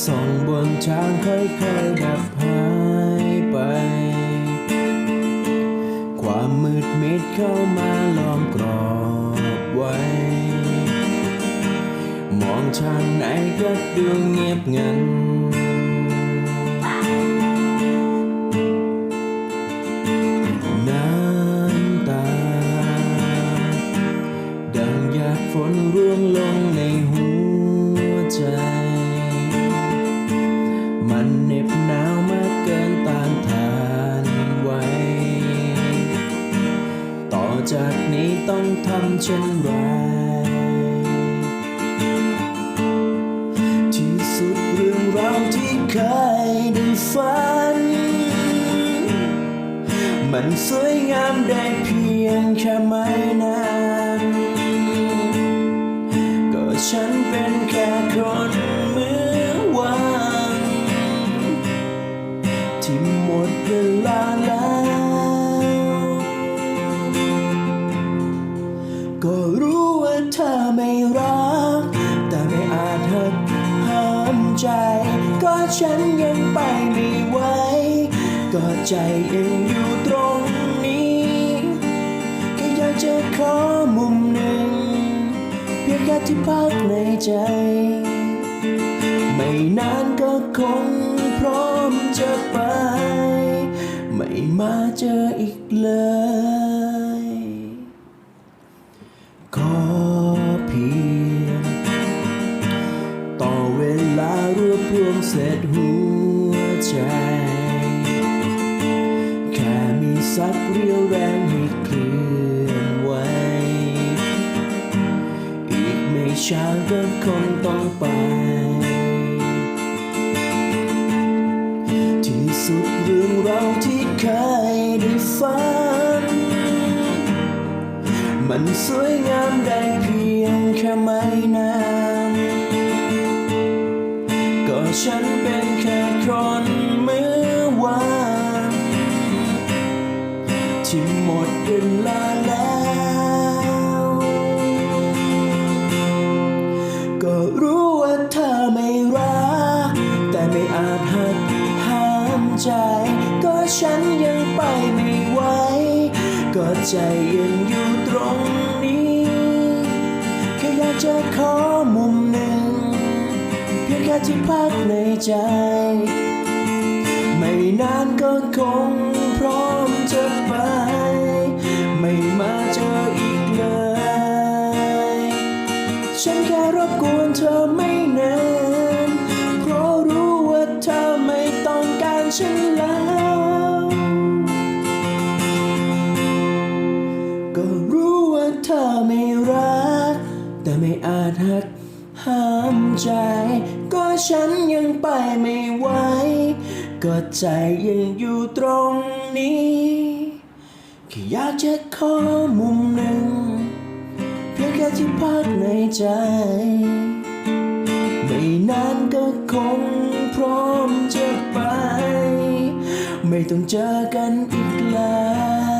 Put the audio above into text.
ส่องบนทางค่อยๆดับหายไป ความมืดมิดเข้ามาล้อมกรอบไว้ มองทางไหนก็ดูเงียบงัน จากนี้ต้องทำเช่นไรที่สุดเรื่องราวที่เคยได้ฝัน มันสวยงามได้เพียงแค่ไม่นาน ใจ ก็ฉันยังไปไม่ไหวก็ใจยังอยู่ตรงนี้แค่อยากจะขอมุมหนึ่ง เพียงแค่ที่พักในใจ ไม่นานก็คงพร้อมจะไป ไม่มาเจออีกเลย วบรวมเศษหัวใจ แค่มีสักเรียวแรงให้เคลื่อนไหว อีกไม่ช้าก็คงต้องไป ที่สุดเรื่องเราวที่เคยได้ฝัน มันสวยงามได้เพียงแค่ไม่นาน ฉันเป็นแค่คนเมื่อวางที่หมดเวลาแล้ว ก็รู้ว่าเธอไม่รัก แต่ไม่อาจหักห้ามใจ ก็ฉันยังไปไม่ไหว ก็ใจยังอยู่ตรงนี้ แค่อยากจะขอมุมหนึ่ง ค่ที่พักในใจ ไม่นานก็คงพร้อมจะไป ไม่มาเจออีกเลย ฉันแค่รบกวนเธอไม่นาน เพราะรู้ว่าเธอไม่ต้องการฉันแล้ว ก็รู้ว่าเธอไม่รัก แต่ไม่อาจหัก ห้ามใจ ก็ฉันยังไปไม่ไหว ก็ใจยังอยู่ตรงนี้แค่อยากจะขอมุมหนึ่ง เพียงแค่ที่พักในใจ ไม่นานก็คงพร้อมจะไป ไม่ต้องเจอกันอีกแล้ว